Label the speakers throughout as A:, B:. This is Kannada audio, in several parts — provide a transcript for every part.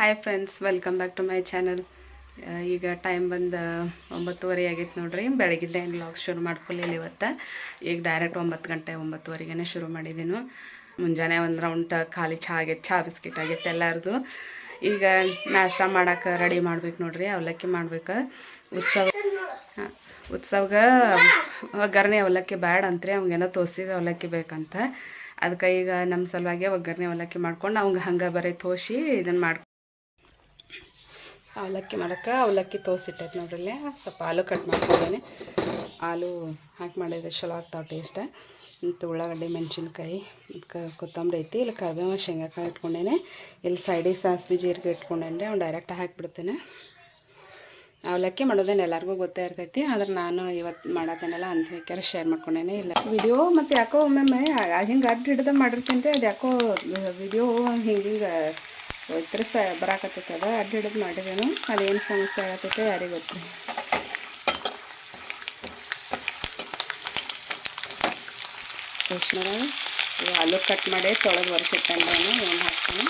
A: Hi friends welcome back to my channel ಈಗ ಟೈಮ್ ಬಂದು ಒಂಬತ್ತುವರೆ ಆಗೈತೆ ನೋಡ್ರಿ. ಬೆಳಗಿದ್ದ ಏನು ವ್ಲಾಗ್ ಶುರು ಮಾಡ್ಕೊಳ್ಳಿಲ್ಲ ಇವತ್ತು. ಈಗ ಡೈರೆಕ್ಟ್ ಒಂಬತ್ತು ಗಂಟೆ ಒಂಬತ್ತುವರೆಗೆ ಶುರು ಮಾಡಿದ್ದೀನು ಮುಂಜಾನೆ ಒಂದು ರೌಂಡ್ ಖಾಲಿ ಚಹಾ ಆಗೈತೆ ಚಹಾ ಬಿಸ್ಕಿಟ್ ಆಗೈತೆ ಎಲ್ಲರದು. ಈಗ ನಾಷ್ಟ ಮಾಡಕ್ಕೆ ರೆಡಿ ಮಾಡ್ಬೇಕು ನೋಡ್ರಿ, ಅವಲಕ್ಕಿ ಮಾಡ್ಬೇಕು. ಉತ್ಸವ ಉತ್ಸವಗೆ ಒಗ್ಗರಣೆ ಅವಲಕ್ಕಿ ಬ್ಯಾಡ ಅಂತ್ರಿ, ಅವಂಗೇನೋ ತೋರಿಸಿದ ಅವಲಕ್ಕಿ ಬೇಕಂತ. ಅದಕ್ಕೆ ಈಗ ನಮ್ಮ ಸಲುವಾಗಿ ಒಗ್ಗರಣೆ ಅವಲಕ್ಕಿ ಮಾಡ್ಕೊಂಡು ಅವಂಗೆ ಹಂಗೆ ಬರೀ ತೋಸಿ ಇದನ್ನು ಮಾಡಿ ಅವಲಕ್ಕಿ ಮಾಡೋಕ್ಕೆ ಅವಲಕ್ಕಿ ತೋಸಿಟ್ಟೈತೆ ನೋಡ್ರಿ ಸ್ವಲ್ಪ ಆಲೂ ಕಟ್ ಮಾಡ್ಕೊಂಡಿದ್ದೀನಿ. ಆಲೂ ಹಾಕಿ ಮಾಡಿದ್ರೆ ಚಲೋ ಆಗ್ತಾವೆ ಟೇಸ್ಟ. ಮತ್ತು ಉಳ್ಳಾಗಡ್ಡಿ, ಮೆಣಸಿನ್ಕಾಯಿ ಕೊತ್ತಂಬರಿ ಐತಿ. ಇಲ್ಲಿ ಕರಿಬೇವು, ಶೇಂಗಾಕಾಯಿ ಇಟ್ಕೊಂಡೇನೆ. ಇಲ್ಲಿ ಸೈಡಿಗೆ ಸಾಸಿವೆ, ಜೀರಿಗೆ ಇಟ್ಕೊಂಡೇನೆ. ಅವ್ನು ಡೈರೆಕ್ಟ್ ಹಾಕಿಬಿಡ್ತೇನೆ. ಅವಲಕ್ಕಿ ಮಾಡೋದೇನು ಎಲ್ಲರಿಗೂ ಗೊತ್ತೇ ಇರ್ತೈತಿ. ಆದ್ರೆ ನಾನು ಇವತ್ತು ಮಾಡತ್ತೇನೆಲ್ಲ ಅಂತ ಹೇಳ್ಕ್ಯಾರ ಶೇರ್ ಮಾಡ್ಕೊಂಡೇನೆ. ಇಲ್ಲ. ವಿಡಿಯೋ ಮತ್ತು ಯಾಕೋ ಒಮ್ಮೊಮ್ಮೆ ಹಿಂಗೆ ಅಡ್ಡ ಹಿಡ್ದು ಮಾಡಿರ್ತೀನಿ ಅದು ಯಾಕೋ ವಿಡಿಯೋ ಹಿಂಗೆ ಇತ್ರ ಸ ಬರಾಕತ್ತೈತೆ ಅಡ್ಡ ಹಿಡಿದು ಮಾಡಿದೇನು. ಅದೇನು ಸಮಸ್ಯೆ ಆಗತ್ತೈತೆ ಯಾರಿಗೆ ಗೊತ್ತು ಕೃಷ್ಣ ಆಲೂ ಕಟ್ ಮಾಡಿ ತೊಳೆದು ಒರೆಸಿಟ್ಟಂಗೆ ಏನು ಹಾಕ್ತೀನಿ.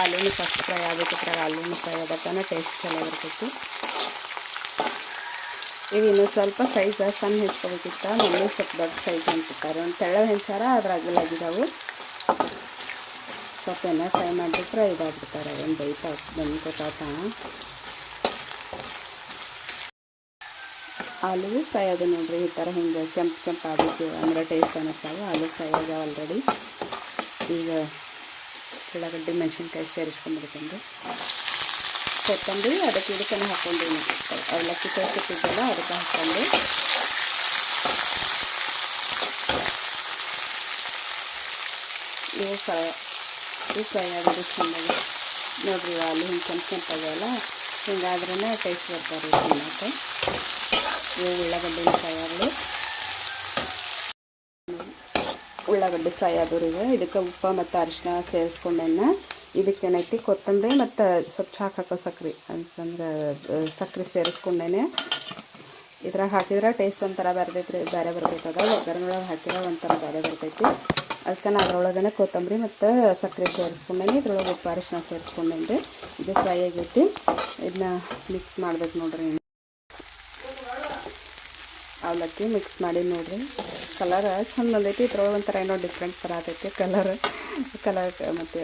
A: ಆಲೂನು ಫಸ್ಟ್ ಫ್ರೈ ಆಗಬೇಕಿದ್ರೆ ಆಲೂನು ಫ್ರೈ ಆಗತ್ತಾನೆ ಟೇಸ್ಟ್ ಚಲೋ ಇರ್ತೈತಿ ಈಗ ಇನ್ನೂ ಸ್ವಲ್ಪ ಸೈಜ್ ಸಣ್ಣ ಹೆಚ್ಕೋಬೇಕಿತ್ತ ಮಮ್ಮಿ ಸ್ವಲ್ಪ ದೊಡ್ಡ ಸೈಜ್ ಅಂತಾರೆ ಒಂದು ತೆಳ್ಳ ಹೆಂಚಾರ ಅದ್ರ ಅಗಲಾಗಿದ್ದಾವು ಸ್ವಲ್ಪ ಎಣ್ಣೆ ಫ್ರೈ ಮಾಡಿಬಿಟ್ರೆ ಇದಾಗ್ಬಿಡ್ತಾರೆ. ಒಂದು ಬೈತಾ ಬಂದು ಗೊತ್ತಾತ ಆಲೂ ಫ್ರೈ ಅದು ನೋಡ್ರಿ, ಈ ಥರ ಹಿಂಗೆ ಕೆಂಪು ಕೆಂಪು ಆಗಬೇಕು ಅಂದರೆ ಟೇಸ್ಟ್ ಅನ್ನಿಸ್ತಾವೆ ಆಲೂ ಫ್ರೈ ಆಗ್ಯಾವ ಆಲ್ರೆಡಿ ಈಗ ಉಳ್ಳಾಗಡ್ಡಿ, ಮೆಣಸಿನ್ಕಾಯಿ ಸೇರಿಸ್ಕೊಂಡ್ಬಿಡ್ಕೊಂಡು ಕೊತ್ತಂಬರಿ, ಅದಕ್ಕೆ ಇದಕ್ಕೆ ಹಾಕ್ಕೊಂಡು ಅವಲಕ್ಕಿ ತೋರಿಸಿಟ್ಟಿದ್ದಲ್ಲ ಅದಕ್ಕೆ ಹಾಕ್ಕೊಂಡು. ಇವು ಫ್ರೈ ಇವು ಫ್ರೈ ಆಗೋದು ಚೆನ್ನಾಗಿ. ನೋಡ್ರಿ ಅಲ್ಲಿ ಹಿಂಗೆ ಕೆಂಪು ಕೆಂಪಾಗಲ್ಲ ಟೇಸ್ಟ್ ಬರ್ತಾರೆ ತಿನ್ನೋಕ್ಕೆ ಇವು ಉಳ್ಳಾಗಡ್ಡಿ ಫ್ರೈ ಆಗಲಿ ಉಳ್ಳಾಗಡ್ಡಿ ಫ್ರೈ ಆದವ್ರಿಗೆ ಇದಕ್ಕೆ ಉಪ್ಪು ಮತ್ತು ಅರಿಶಿನ ಸೇರಿಸ್ಕೊಂಡೆನ್ನ ಇದಕ್ಕೇನೈತಿ ಕೊತ್ತಂಬರಿ ಮತ್ತು ಸ್ವಲ್ಪ ಚಾಕ್ ಹಾಕೋ ಸಕ್ರೆ. ಅಂತಂದ್ರೆ ಸಕ್ರೆ ಸೇರಿಸ್ಕೊಂಡೇನೆ ಇದ್ರಾಗ ಹಾಕಿದ್ರೆ ಟೇಸ್ಟ್ ಒಂಥರ ಬರ್ತೈತ್ರಿ ಬೇರೆ ಬರ್ತೈತದ ಒಗ್ಗರಣೆ ಒಳಗೆ ಹಾಕಿದ್ರೆ ಒಂಥರ ಬೇರೆ ಬರ್ತೈತಿ. ಅದಕ್ಕೆ ನಾನು ಅದ್ರೊಳಗನೆ ಕೊತ್ತಂಬರಿ ಮತ್ತು ಸಕ್ಕರೆ ಸೇರಿಸ್ಕೊಂಡೇನಿ. ಇದ್ರೊಳಗೆ ಉಪ್ಪು ಅರಿಶಿನ ಸೇರಿಸ್ಕೊಂಡೇನಿ ಇದು ಫ್ರೈ ಆಗೈತಿ. ಇದನ್ನ ಮಿಕ್ಸ್ ಮಾಡ್ಬೇಕು ನೋಡ್ರಿ. ಅವಲಕ್ಕಿ ಮಿಕ್ಸ್ ಮಾಡಿ ನೋಡ್ರಿ. ಕಲರ್ ಚಂದ ಬಂದೈತಿ. ಇದ್ರೊಳಗೆ ಒಂಥರ ಏನೋ ಡಿಫ್ರೆಂಟ್ ಥರ ಆಗೈತಿ ಕಲರ್ ಕಲರ್ ಮತ್ತು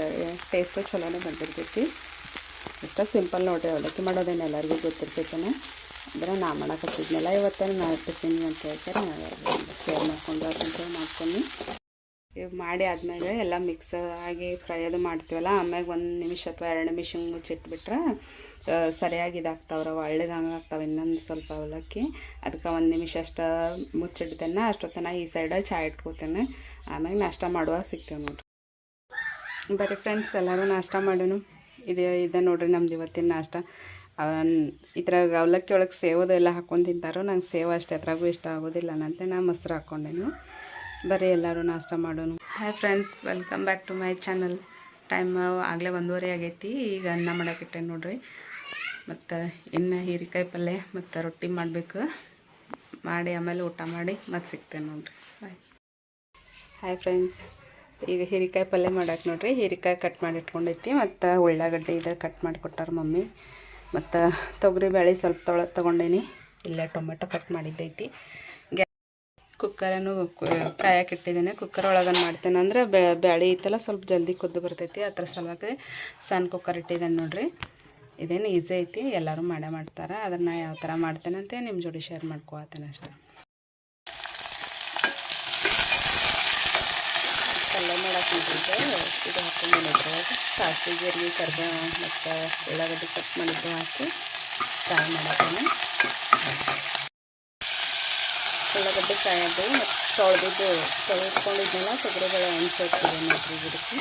A: ಟೇಸ್ಟು ಚಲೋನೇ ಬಂದಿರ್ತೈತಿ. ಇಷ್ಟ ಸಿಂಪಲ್ ನೋಡ್ರಿ ಅವಲಕ್ಕಿ ಮಾಡೋದೇನು ಎಲ್ಲರಿಗೂ ಗೊತ್ತಿರ್ತೈತೇನೆ. ಅಂದ್ರೆ ನಾ ಮಾಡಕತ್ತಿದ್ನಲ್ಲ ಇವತ್ತೇನು ನಾ ಇಟ್ಟಿರ್ತೀನಿ ಅಂತ ಹೇಳ್ತಾರೆ. ಶೇರ್ ಮಾಡ್ಕೊಂಡು ಅಂತೇಳಿ ಮಾಡ್ಕೊಂಡು. ಮಾಡಿ ಆದಮೇಲೆ ಎಲ್ಲ ಮಿಕ್ಸ್ ಆಗಿ ಫ್ರೈ ಅದು ಮಾಡ್ತೀವಲ್ಲ, ಆಮ್ಯಾಗ ಒಂದು ನಿಮಿಷ ಅಥವಾ ಎರಡು ನಿಮಿಷ ಮುಚ್ಚಿಟ್ಬಿಟ್ರೆ ಸರಿಯಾಗಿ ಇದಾಗ್ತಾವ್ರ ಒಳ್ಳೇದಂಗೆ ಆಗ್ತಾವೆ ಇನ್ನೊಂದು ಸ್ವಲ್ಪ ಅವಲಕ್ಕಿ. ಅದಕ್ಕೆ ಒಂದು ನಿಮಿಷ ಅಷ್ಟು ಮುಚ್ಚಿಡ್ತೇನೆ, ಅಷ್ಟೊತ್ತನ ಈ ಸೈಡ ಚಾಯ್ ಇಟ್ಕೋತೇನೆ. ಆಮ್ಯಾಗ ನಾಷ್ಟ ಮಾಡುವಾಗ ಸಿಗ್ತೇವೆ ನೋಡ್ರಿ. ಬರೀ ಫ್ರೆಂಡ್ಸ್ ಎಲ್ಲರೂ ನಾಷ್ಟ ಮಾಡೋನು. ಇದೇ, ಇದೆ ನೋಡ್ರಿ ನಮ್ದು ಇವತ್ತಿನ ನಾಷ್ಟ. ಇದ್ರಾಗ ಅವಲಕ್ಕಿ ಒಳಗೆ ಸೇವದು ಎಲ್ಲ ಹಾಕ್ಕೊಂಡು ತಿಂತಾರೋ, ನಂಗೆ ಸೇವ ಅಷ್ಟೇ, ಅದ್ರಾಗೂ ಇಷ್ಟ ಆಗೋದಿಲ್ಲ, ನಂತೆ ನಾ ಮೊಸರು ಹಾಕ್ಕೊಂಡೇನು ಬರೀ ಎಲ್ಲರೂ ನಾಷ್ಟ ಮಾಡೋನು. Hi friends welcome back to my channel time ಆಗಲೇ ಒಂದೂವರೆ ಆಗೈತಿ. ಈಗ ಅನ್ನ ಮಾಡೋಕ್ಕಿಟ್ಟೆ ನೋಡ್ರಿ. ಮತ್ತು ಇನ್ನು ಹೀರಿಕಾಯಿ ಪಲ್ಯ, ಮತ್ತು ರೊಟ್ಟಿ ಮಾಡಬೇಕು. ಮಾಡಿ, ಆಮೇಲೆ ಊಟ ಮಾಡಿ ಮತ್ತೆ ಸಿಗ್ತೇನೆ ನೋಡ್ರಿ. ಬಾಯ್ ಹಾಯ್ ಫ್ರೆಂಡ್ಸ್ ಈಗ ಹೀರಿಕಾಯಿ ಪಲ್ಯ ಮಾಡಕ್ಕೆ ನೋಡ್ರಿ. ಹೀರಿಕಾಯಿ ಕಟ್ ಮಾಡಿ ಇಟ್ಕೊಂಡೈತಿ. ಮತ್ತು ಉಳ್ಳಾಗಡ್ಡೆ ಇದು ಕಟ್ ಮಾಡಿ ಕೊಟ್ಟಾರ ಮಮ್ಮಿ. ಮತ್ತು ತೊಗರಿ ಬೇಳೆ ಸ್ವಲ್ಪ ತೊಳ, ತೊಗೊಂಡೇನಿ. ಇಲ್ಲ ಟೊಮೆಟೊ ಕಟ್ ಮಾಡಿದ್ದೈತಿ. ಕುಕ್ಕರನ್ನು ಕಾಯಕ್ಕೆ ಇಟ್ಟಿದ್ದೇನೆ. ಕುಕ್ಕರ್ ಒಳಗನ್ ಮಾಡ್ತೇನೆ ಅಂದರೆ ಬ್ಯಾಳಿ ಐತಲ್ಲ, ಸ್ವಲ್ಪ ಜಲ್ದಿ ಕುದ್ದು ಬರ್ತೈತಿ ಅದ್ರ ಸಲುವಾಗಿ ಸಣ್ಣ ಕುಕ್ಕರ್ ಇಟ್ಟಿದ್ದೇನೆ ನೋಡಿರಿ. ಇದೇನು ಈಸಿ ಐತಿ, ಎಲ್ಲರೂ ಮಾಡೇ ಮಾಡ್ತಾರೆ. ಅದನ್ನು ಯಾವ ಥರ ಮಾಡ್ತೇನೆ ಅಂತ ನಿಮ್ಮ ಜೋಡಿ ಶೇರ್ ಮಾಡ್ಕೋತೇನೆ ಅಷ್ಟೇ. ಪಲ್ಯ ಮಾಡಕ್ಕೆ ಇದು ಹಾಕೊಂಡು ಸಾಸಿವೆ, ಜೀರಿಗೆ ಕರ್ಬೇವು ಮತ್ತು ಉಳ್ಳಾಗಡ್ಡೆ ಕಟ್ ಮಾಡಿದ್ದು ಹಾಕಿ ಫ್ರೈ ಮಾಡತ್ತೇನೆ. ಉಳ್ಳಾಗಡ್ಡಿ ಫ್ರೈ ಅದು ಮತ್ತು ತೊಳೆದಿದ್ದು ತೊಳೆದ್ಕೊಂಡಿದ್ನೆಲ್ಲ ತೊಗರಿಬೇಳೆ ಎಣ್ಸಿರ್ತೀವಿ ನೋಡ್ರಿ ಇದಕ್ಕೆ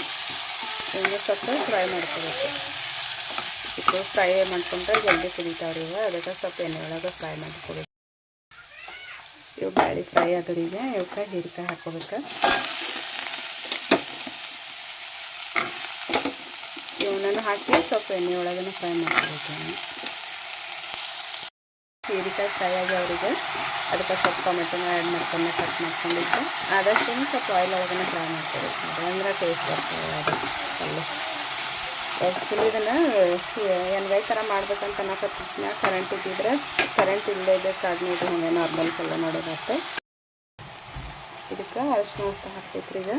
A: ಇವನ್ನ ಸ್ವಲ್ಪ ಫ್ರೈ ಮಾಡ್ಕೋಬೇಕು. ಇದು ಫ್ರೈ ಮಾಡ್ಕೊಂಡ್ರೆ ಜಲ್ದಿ ಕುದೀತಾವ್ರಿ ಇವು ಅದಕ್ಕೆ ಸ್ವಲ್ಪ ಎಣ್ಣೆ ಒಳಗೆ ಫ್ರೈ ಮಾಡ್ಕೋಬೇಕು. ಇವು ಬ್ಯಾಳಿ ಫ್ರೈ ಆದವ್ರಿಗೆ ಇವಕ್ಕೆ ಹೀರಿಕಾಯಿ ಹಾಕ್ಕೋಬೇಕು. ಇವನನ್ನು ಹಾಕಿ ಸ್ವಲ್ಪ ಎಣ್ಣೆ ಒಳಗೇ ಫ್ರೈ ಮಾಡ್ಕೋಬೇಕು. ಹೀರಿಕಾಯಿ ಫ್ರೈ ಆಗಿ ಅವರಿಗೆ. ಅದಕ್ಕೆ ಸ್ವಲ್ಪ ಟೊಮೆಟೊನ ಆ್ಯಡ್ ಮಾಡ್ಕೊಂಡು ಕಟ್ ಮಾಡ್ಕೊಂಡಿದ್ದೆ. ಆದಷ್ಟು ಸ್ವಲ್ಪ ಆಯಿಲ್ ಒಳಗನೆ ಫ್ರೈ ಮಾಡ್ಕೋಬೇಕು ಅದಂದ್ರೆ ಟೇಸ್ಟ್ ಬರ್ತದೆ ಅದು ಪಲ್ಯ. ಆ್ಯಕ್ಚುಲಿ ಇದನ್ನು ಎಣ್ಗಾಯಿ ಥರ ಮಾಡ್ಬೇಕಂತ ಅನ್ನಕತ್ತಿದ್ನ ಕರೆಂಟ್ ಇದ್ದಿದ್ರೆ ಕರೆಂಟ್ ಇಲ್ಲದೆ ಕಾರಣ ಇದು ಹಂಗೆ ನಾರ್ಮಲ್ ಪಲ್ಯ ಮಾಡೋದಷ್ಟೆ ಇದಕ್ಕೆ ಅರಿಶಿನ ಅಷ್ಟು ಹಾಕ್ತೈತ್ರಿ ಈಗ.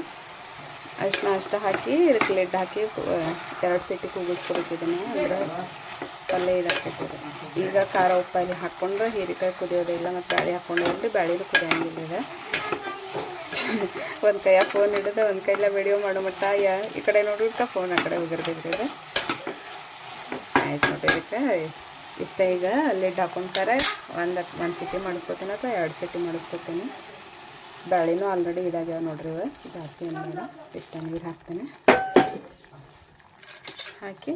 A: ಅರಿಶಿನ ಅಷ್ಟು ಹಾಕಿ ಇದಕ್ಕೆ ಲಿಡ್ ಹಾಕಿ ಎರಡು ಸೀಟಿ ಕೂಗಿಸ್ಕೊಬೇಕು ಇದನ್ನು. ಅಂದ್ರೆ ಪಲ್ಯ ಇದಾಗ್ತೈತೆ. ಇದು. ಈಗ ಖಾರ ಉಪ್ಪು ಅಲ್ಲಿ ಹಾಕ್ಕೊಂಡ್ರೆ ಹೀರೆಕಾಯಿ ಕುದಿಯೋದಿಲ್ಲ ಮತ್ತು ಬ್ಯಾಳಿ ಹಾಕ್ಕೊಂಡು ಹೋಗಿ ಬ್ಯಾಳಿನೂ ಕುದಿಯಂಗಿಲ್ಲ ಈಗ. ಒಂದು ಕೈಯ ಫೋನ್ ಹಿಡಿದು ಒಂದು ಕೈಲ ವಿಡಿಯೋ ಮಾಡೋ ಮಟ್ಟ ಯಾ, ಈ ಕಡೆ ನೋಡಿಬಿಟ್ಟ ಫೋನ್ ಆ ಕಡೆ ಹೋಗಿರ್ತೈತ್ರಿ ಆಯ್ತು ನೋಡಿ ಇದಕ್ಕೆ. ಇಷ್ಟ ಈಗ ಲಿಡ್ ಹಾಕೊಂತಾರೆ. ಒಂದು ಒಂದು ಸಿಟಿ ಮಾಡಿಸ್ಕೊತೀನಿ ಅಥವಾ ಎರಡು ಸಿಟಿ ಮಾಡಿಸ್ಕೊತೀನಿ. ಬ್ಯಾಳಿನೂ ಆಲ್ರೆಡಿ ಇದಾಗ್ಯಾವ ನೋಡ್ರಿ ಇವು. ಜಾಸ್ತಿ ಏನಿಲ್ಲ ಇಷ್ಟ ನೀರು ಹಾಕ್ತೇನೆ. ಹಾಕಿ.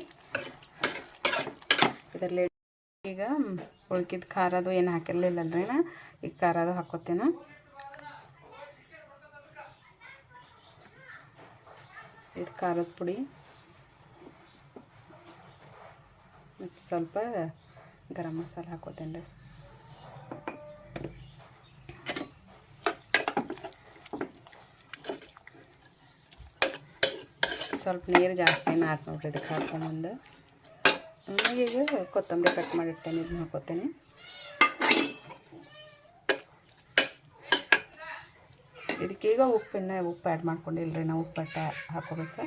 A: ಇದರಲ್ಲಿ ಈಗ ಉಳ್ಕಿದ ಖಾರದು ಏನು ಹಾಕಿರ್ಲಿಲ್ಲಲ್ರಿ ನಾ ಈಗ ಖಾರದು ಹಾಕೋತೇನೆ. ಇದು ಖಾರದ ಪುಡಿ. ಮತ್ತು ಸ್ವಲ್ಪ ಗರಂ ಮಸಾಲೆ ಹಾಕೋತೇನೆ ರೀ. ಸ್ವಲ್ಪ ನೀರು ಜಾಸ್ತಿ ಆತು ನೋಡ್ರಿ ಇದಕ್ಕೆ ಹಾಕೊಂಬಂದು. ಈಗ ಕೊತ್ತಂಬರಿ ಕಟ್ ಮಾಡಿರ್ತೇನೆ, ಇದನ್ನ ಹಾಕೋತೇನೆ. ಈಗ ಉಪ್ಪಿನ, ಉಪ್ಪು ಆ್ಯಡ್ ಮಾಡ್ಕೊಂಡಿಲ್ರಿ ನಾವು ಉಪ್ಪು ಅಟ್ಟ ಹಾಕೋಬೇಕು.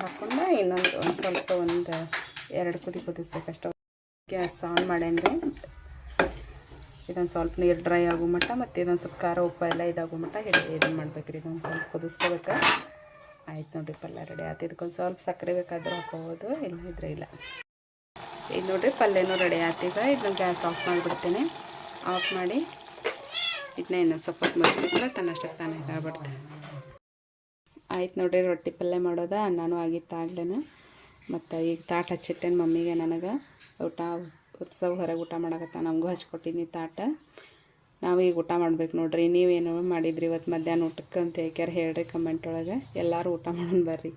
A: ಹಾಕೊಂಡು ಇನ್ನೊಂದು ಒಂದು ಸ್ವಲ್ಪ ಒಂದು ಎರಡು ಕುದಿ ಕುದಿಸ್ಬೇಕಷ್ಟು. ಗ್ಯಾಸ್ ಆನ್ ಮಾಡೇನಿ ರೀ ಇದೊಂದು ಸ್ವಲ್ಪ ನೀರು ಡ್ರೈ ಆಗೋ ಮಟ್ಟ ಮತ್ತು ಇದೊಂದು ಸ್ವಲ್ಪ ಖಾರ ಉಪ್ಪು ಎಲ್ಲ ಇದಾಗೋ ಮಟ್ಟ ಹಿಡಿ ಇದನ್ನು ಮಾಡ್ಬೇಕು ರೀ. ಇದೊಂದು ಸ್ವಲ್ಪ ಕುದಿಸ್ಕೋಬೇಕು ಆಯ್ತು ನೋಡಿರಿ ಪಲ್ಯ ರೆಡಿ ಆಯ್ತು ಇದಕ್ಕೊಂದು ಸ್ವಲ್ಪ ಸಕ್ಕರೆ ಬೇಕಾದರೂ ಹಾಕೋಬೋದು ಇಲ್ಲ ಇದ್ರೆ ಇಲ್ಲ. ಇದು ನೋಡಿರಿ ಪಲ್ಯನೂ ರೆಡಿ ಆಯ್ತೀಗ ಇದನ್ನ ಗ್ಯಾಸ್ ಆಫ್ ಮಾಡಿಬಿಡ್ತೀನಿ. ಆಫ್ ಮಾಡಿ ಇದನ್ನ ಇನ್ನೊಂದು ಸ್ವಲ್ಪ ಮುಚ್ಚಿಬಿಟ್ರೆ ತನ್ನಷ್ಟಕ್ಕೆ ತಾನೇ ಇದಾಗ್ಬಿಡ್ತೆ ಆಯ್ತು ನೋಡಿರಿ ರೊಟ್ಟಿ ಪಲ್ಯ ಮಾಡೋದ. ಅನ್ನನೂ ಆಗಿತ್ತು ಆಗ್ಲೇನ. ಮತ್ತು ಈಗ ತಾಟ್ ಹಚ್ಚಿಟ್ಟೇನು ಮಮ್ಮಿಗೆ ನನಗೆ. ಊಟ ಉತ್ಸವ ಹೊರಗೆ ಊಟ ಮಾಡಕತ್ತ ನಮಗೂ ಹಚ್ಕೊಟ್ಟಿನಿ ತಾಟ. ನಾವು ಈಗ ಊಟ ಮಾಡ್ಬೇಕು ನೋಡ್ರಿ. ನೀವೇನು ಮಾಡಿದ್ರಿ ಇವತ್ತು ಮಧ್ಯಾಹ್ನ ಊಟಕ್ಕೆ ಅಂತ ಹೇಳ್ಕ್ಯಾರ, ಹೇಳ್ರಿ ಕಮೆಂಟ್ ಒಳಗೆ. ಎಲ್ಲರೂ ಊಟ ಮಾಡೋಣ ಬರ್ರಿ.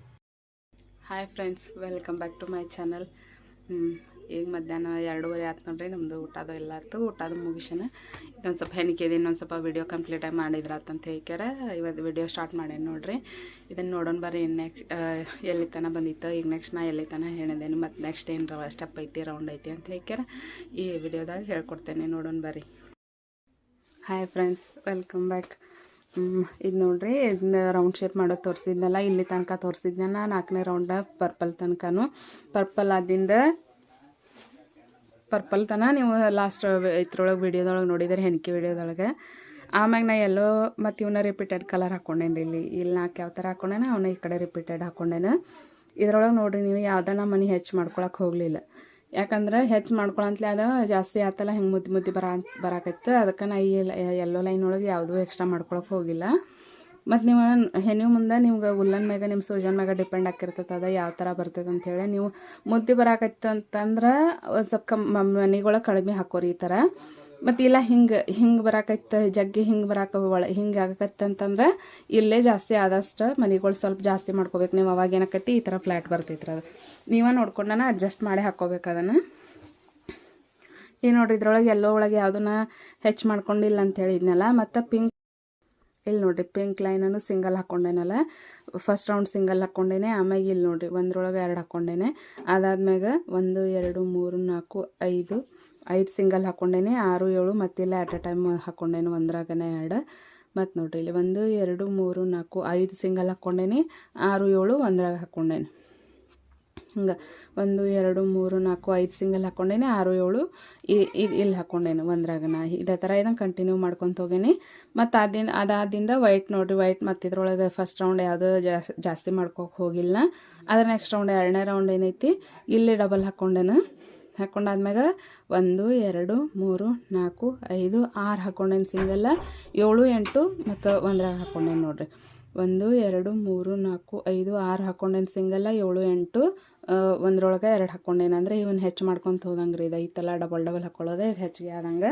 A: Hi friends welcome back to my channel ಈಗ ಮಧ್ಯಾಹ್ನ ಎರಡೂವರೆ ಆಯ್ತು ನೋಡ್ರಿ ನಮ್ಮದು ಊಟದ ಎಲ್ಲ ಆಯ್ತು. ಊಟದ ಮುಗಿಸನ ಇದೊಂದು ಸ್ವಲ್ಪ ಹೆಣಿಕೆದು ಇನ್ನೊಂದು ಸ್ವಲ್ಪ ವಿಡಿಯೋ ಕಂಪ್ಲೀಟಾಗಿ ಮಾಡಿದ್ರಾತಂತ ಹೇಳ್ಕ್ಯಾರ. ಇವತ್ತು ವಿಡಿಯೋ ಸ್ಟಾರ್ಟ್ ಮಾಡೇನೆ ನೋಡ್ರಿ. ಇದನ್ನು ನೋಡೋಣ ಬರ್ರಿ ನೆಕ್ಸ್ಟ್ ಎಲ್ಲಿ ತನಕ ಬಂದಿತ್ತು, ಈಗ ನೆಕ್ಸ್ಟ್ ನಾ ಎಲ್ಲಿ ತನಕ ಹೇಳಿದೇನು ಮತ್ತು ನೆಕ್ಸ್ಟ್ ಏನು ಸ್ಟೆಪ್ ಐತಿ ರೌಂಡ್ ಐತಿ ಅಂತ ಹೇಳ್ಕ್ಯಾರ. ಈ ವಿಡಿಯೋದಾಗ ಹೇಳ್ಕೊಡ್ತೇನೆ, ನೋಡೋಣ ಬರ್ರಿ. ಹಾಯ್ ಫ್ರೆಂಡ್ಸ್ ವೆಲ್ಕಮ್ ಬ್ಯಾಕ್ ಇದು ನೋಡ್ರಿ ಇದನ್ನ ರೌಂಡ್ ಶೇಪ್ ಮಾಡೋದು ತೋರಿಸಿದ್ನಲ್ಲ, ಇಲ್ಲಿ ತನಕ ತೋರಿಸಿದ್ನ ನಾಲ್ಕನೇ ರೌಂಡ ಪರ್ಪಲ್ ತನಕನೂ. ಪರ್ಪಲ್ ಆದಿಂದ ಪರ್ಪಲ್ ತನ ನೀವು ಲಾಸ್ಟ್ ಇದ್ರೊಳಗೆ ವೀಡಿಯೋದೊಳಗೆ ನೋಡಿದರೆ, ಹೆಣಿಕೆ ವೀಡಿಯೋದೊಳಗೆ ಆಮ್ಯಾಗ ನಾ ಎಲ್ಲೋ ಮತ್ತು ಇವನ್ನ ರಿಪೀಟೆಡ್ ಕಲರ್ ಹಾಕ್ಕೊಂಡೇನಿ ಇಲ್ಲಿ. ಇಲ್ಲಿ ನಾಲ್ಕು ಯಾವ ಥರ ಹಾಕ್ಕೊಂಡೇನ ಅವನ್ನ ಈ ಕಡೆ ರಿಪೀಟೆಡ್ ಹಾಕ್ಕೊಂಡೇನ ಇದ್ರೊಳಗೆ ನೋಡ್ರಿ ನೀವು ಯಾವ್ದಾನ ಮನೆ ಹೆಚ್ಚು ಮಾಡ್ಕೊಳಕ್ಕೆ ಹೋಗಲಿಲ್ಲ. ಯಾಕಂದ್ರೆ ಹೆಚ್ಚು ಮಾಡ್ಕೊಳಂತಲೇ ಅದು ಜಾಸ್ತಿ ಆತಲ್ಲ, ಹಿಂಗೆ ಮುದ್ದೆ ಮುದ್ದೆ ಬರ ಬರಾಕೈತೆ. ಅದಕ್ಕೆ ನಾ ಈ ಎಲ್ಲೋ ಲೈನ್ ಒಳಗೆ ಯಾವುದೂ ಎಕ್ಸ್ಟ್ರಾ ಮಾಡ್ಕೊಳಕ್ಕೆ ಹೋಗಿಲ್ಲ. ಮತ್ತು ನೀವು ಹೆಣ್ಣು ಮುಂದೆ ನಿಮ್ಗೆ ಉಲ್ಲನ್ ಮ್ಯಾಗ ನಿಮ್ಮ ಸೂಜನ್ ಮ್ಯಾಗ ಡಿಪೆಂಡ್ ಆಗಿರ್ತೈತೆ, ಅದು ಯಾವ ಥರ ಬರ್ತದೆ ಅಂಥೇಳಿ ನೀವು ಮುದ್ದೆ ಬರಾಕತ್ತ ಅಂತಂದ್ರೆ ಒಂದು ಸ್ವಲ್ಪ ಕಮ್ ಮನೆಗೊಳಗೆ ಕಡಿಮೆ ಹಾಕೋರಿ ಈ ಥರ ಮತ್ತು ಇಲ್ಲ ಹಿಂಗೆ ಹಿಂಗೆ ಬರಾಕೈತೆ, ಜಗ್ಗಿ ಹಿಂಗೆ ಬರಾಕ ಒಳ ಹಿಂಗೆ ಆಗಕತ್ತೆ ಅಂತಂದ್ರೆ ಇಲ್ಲೇ ಜಾಸ್ತಿ ಆದಷ್ಟು ಮನೆಗಳು ಸ್ವಲ್ಪ ಜಾಸ್ತಿ ಮಾಡ್ಕೋಬೇಕು. ನೀವು ಅವಾಗ ಏನಕತ್ತಿ ಈ ಥರ ಫ್ಲ್ಯಾಟ್ ಬರ್ತೈತ್ರಿ ಅದು. ನೀವೇ ನೋಡ್ಕೊಂಡನ ಅಡ್ಜಸ್ಟ್ ಮಾಡಿ ಹಾಕ್ಕೋಬೇಕು ಅದನ್ನು. ಈ ನೋಡ್ರಿ ಇದ್ರೊಳಗೆ ಎಲ್ಲೋ ಒಳಗೆ ಯಾವುದನ್ನ ಹೆಚ್ಚು ಮಾಡ್ಕೊಂಡಿಲ್ಲ ಅಂತ ಹೇಳಿದ್ನಲ್ಲ ಮತ್ತು ಪಿಂಕ್ ಇಲ್ಲಿ ನೋಡಿರಿ ಪಿಂಕ್ ಲೈನನ್ನು ಸಿಂಗಲ್ ಹಾಕ್ಕೊಂಡೇನಲ್ಲ ಫಸ್ಟ್ ರೌಂಡ್ ಸಿಂಗಲ್ ಹಾಕ್ಕೊಂಡೇನೆ ಆಮ್ಯಾಗ ಇಲ್ಲಿ ನೋಡಿರಿ ಒಂದ್ರೊಳಗೆ ಎರಡು ಹಾಕ್ಕೊಂಡೇನೆ ಅದಾದ್ಮ್ಯಾಗ ಒಂದು, ಎರಡು, ಮೂರು, ನಾಲ್ಕು, ಐದು ಐದು ಸಿಂಗಲ್ ಹಾಕ್ಕೊಂಡೇನೆ ಆರು, ಏಳು ಮತ್ತಿಲ್ಲ ಅಟ್ ಅ ಟೈಮ್ ಹಾಕ್ಕೊಂಡೇನೆ ಒಂದ್ರಾಗನೇ ಎರಡು. ಮತ್ತು ನೋಡಿರಿ ಇಲ್ಲಿ ಒಂದು, ಎರಡು, ಮೂರು, ನಾಲ್ಕು, ಐದು ಸಿಂಗಲ್ ಹಾಕ್ಕೊಂಡೇನೆ ಆರು, ಏಳು ಒಂದ್ರಾಗ ಹಾಕ್ಕೊಂಡೇನೆ ಹಿಂಗೆ ಒಂದು, ಎರಡು, ಮೂರು, ನಾಲ್ಕು, ಐದು ಸಿಂಗಲ್ ಹಾಕ್ಕೊಂಡೇನೆ ಆರು, ಏಳು ಇಲ್ಲಿ ಹಾಕ್ಕೊಂಡೇನೆ ಒಂದ್ರಾಗನ ಇದೇ ಥರ ಇದನ್ನು ಕಂಟಿನ್ಯೂ ಮಾಡ್ಕೊತ ಹೋಗೇನಿ. ಮತ್ತು ಅದಿಂದ ಅದಾದಿಂದ ವೈಟ್ ನೋಡಿರಿ ವೈಟ್ ಮತ್ತು ಇದ್ರೊಳಗೆ ಫಸ್ಟ್ ರೌಂಡ್ ಯಾವುದು ಜಾಸ್ತಿ ಮಾಡ್ಕೋಕೆ ಹೋಗಿಲ್ಲ. ಅದ್ರ ನೆಕ್ಸ್ಟ್ ರೌಂಡ್ ಎರಡನೇ ರೌಂಡ್ ಏನೈತಿ, ಇಲ್ಲಿ ಡಬಲ್ ಹಾಕ್ಕೊಂಡೇನ ಹಾಕ್ಕೊಂಡಾದ್ಮ್ಯಾಗ ಒಂದು, ಎರಡು, ಮೂರು, ನಾಲ್ಕು, ಐದು, ಆರು ಹಾಕ್ಕೊಂಡೇನೆ ಸಿಂಗಲ್ಲ ಏಳು, ಎಂಟು ಮತ್ತು ಒಂದ್ರಾಗ ಹಾಕ್ಕೊಂಡೇನೆ ನೋಡಿರಿ. ಒಂದು, ಎರಡು, ಮೂರು, ನಾಲ್ಕು, ಐದು, ಆರು ಹಾಕ್ಕೊಂಡೇನು ಸಿಂಗಲ್ಲ ಏಳು, ಎಂಟು ಒಂದ್ರೊಳಗೆ ಎರಡು ಹಾಕ್ಕೊಂಡೇನು ಅಂದರೆ ಇವನ್ ಹೆಚ್ಚು ಮಾಡ್ಕೊತ ಹೋದಂಗೆ ರೀ ಇದು ಐತಲ್ಲ ಡಬಲ್ ಡಬಲ್ ಹಾಕ್ಕೊಳ್ಳೋದೆ ಇದು ಹೆಚ್ಚಿಗೆ ಆದಂಗೆ.